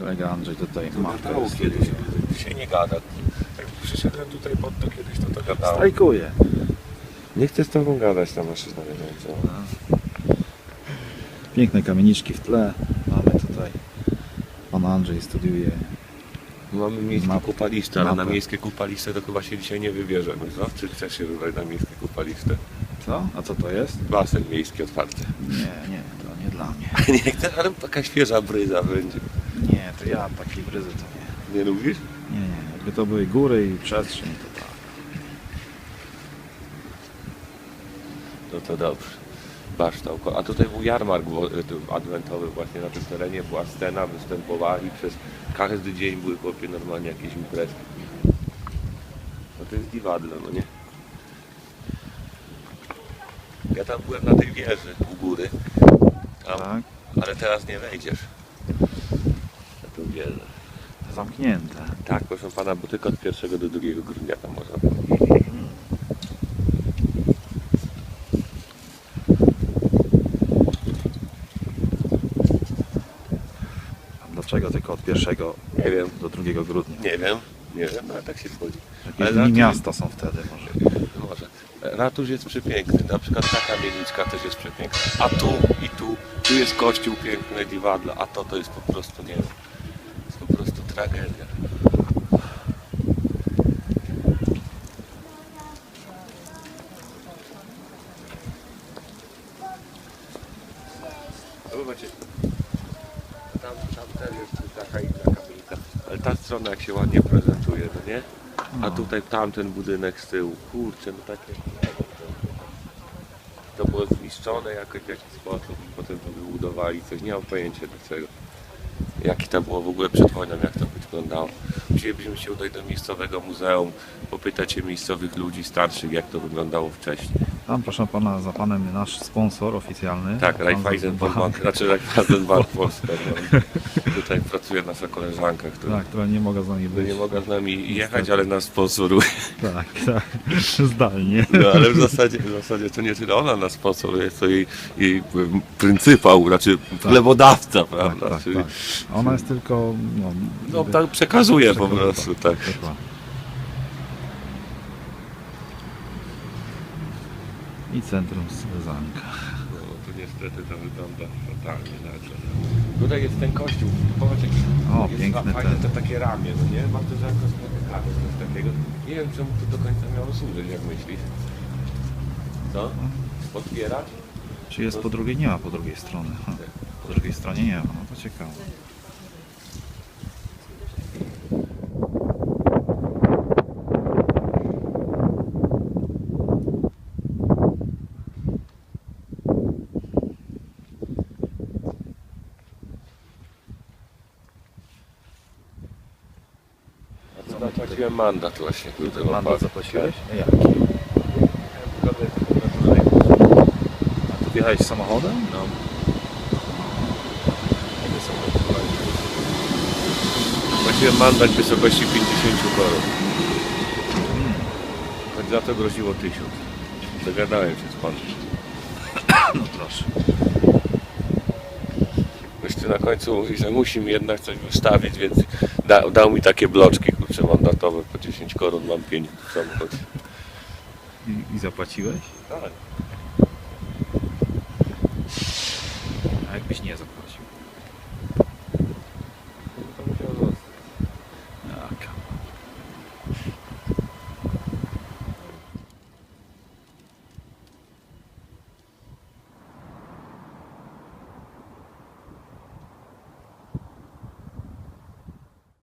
Kolega Andrzej tutaj ma. Gadało kiedyś, dzisiaj nie gada. Jak przyszedłem tutaj pod to kiedyś, to to gadało. Strajkuje. Nie chcę z tobą gadać tam maszyna wiedząca. Piękne kamieniczki w tle. Mamy tutaj. Pan Andrzej studiuje. Mamy miejskie Map- kupaliste, ale na miejskie kupaliste to chyba się dzisiaj nie wybierzemy, co? Czy chcesz się wybrać na miejskie kupaliste? Co? A co to jest? Basen miejski otwarty. Nie, nie, to nie dla mnie. Nie chcesz, ale taka świeża bryza będzie. Ja takiej bryzy to nie. Nie lubisz? Nie, nie. Jakby to były góry i przestrzeń, to tak. No to dobrze. Baształko. A tutaj był jarmark adwentowy właśnie na tym terenie, była scena, występowali przez każdy dzień były chłopie normalnie jakieś imprezki. No to jest dziwadlo, no nie? Ja tam byłem na tej wieży u góry, tam, Tak? ale teraz nie wejdziesz wieżę. Zamknięte. Tak, proszę pana, bo tylko od 1 do 2 grudnia tam można. A dlaczego tylko od 1 Nie wiem, do 2 grudnia? nie wiem, nie wiem, no ale tak się wchodzi. Jakieś Ale dni raczej- miasta są wtedy może. Może. Ratusz jest przepiękny, na przykład ta kamieniczka też jest przepiękna. A tu i tu, tu jest kościół piękny, dziwadlo, a to to jest po prostu, nie wiem, tragedia. Zobaczcie, tam, tam też jest taka inna kamienica, ale ta strona jak się ładnie prezentuje, no nie? A No. tutaj tamten budynek z tyłu, kurczę, no takie... To było zniszczone jakoś w jakiś sposób i potem to wybudowali coś, nie mam pojęcia do czego. Jaki to było w ogóle przed wojną, jak to wyglądało. Musielibyśmy się udać do miejscowego muzeum, popytać się miejscowych ludzi starszych, jak to wyglądało wcześniej. Tam proszę pana, za panem nasz sponsor oficjalny. Tak, Raiffeisen Bank. Znaczy Raiffeisen Bank Polska. No. Tutaj pracuje nasza koleżanka, która Tak, która nie mogła z nami być. nie mogła z nami jechać, ale nas sponsoruje. Tak, tak. Zdalnie. No ale w zasadzie, w zasadzie to nie tyle ona nas sponsoruje, co jej, jej em, pryncypał, znaczy chlebodawca, Tak, prawda? tak, Czyli, tak. A Ona jest tylko. No, No tak przekazuje po Przekazywa. prostu, tak. Dokładnie. I centrum Sylwzanka. No to niestety to wygląda fatalnie. Znaczy. Tutaj jest ten kościół, popatrz jaki O, jest piękny fajne ten. te takie ramię, no nie? Bardzo rzadko spotykamy coś takiego. Nie wiem czemu to do końca miało służyć, jak myślisz? Co? Podpierać? Czy jest po drugiej? Nie ma po drugiej strony. Ha. Po drugiej stronie nie ma, no to ciekawe. Zapłaciłem mandat właśnie. tutaj Mandat zapłaciłeś? Tak. A jaki? A tu wjechałeś samochodem? No. Płaciłem mandat w wysokości 50 korów. Tak za to groziło 1000. Dogadałem się z panem. No proszę. Jeszcze na końcu mówi, że musi mi jednak coś wystawić, więc da, dał mi takie bloczki kurczę mandatowe po 10 koron, mam 5 w samochodzie. I, I zapłaciłeś? Tak. A jakbyś nie zapłacił?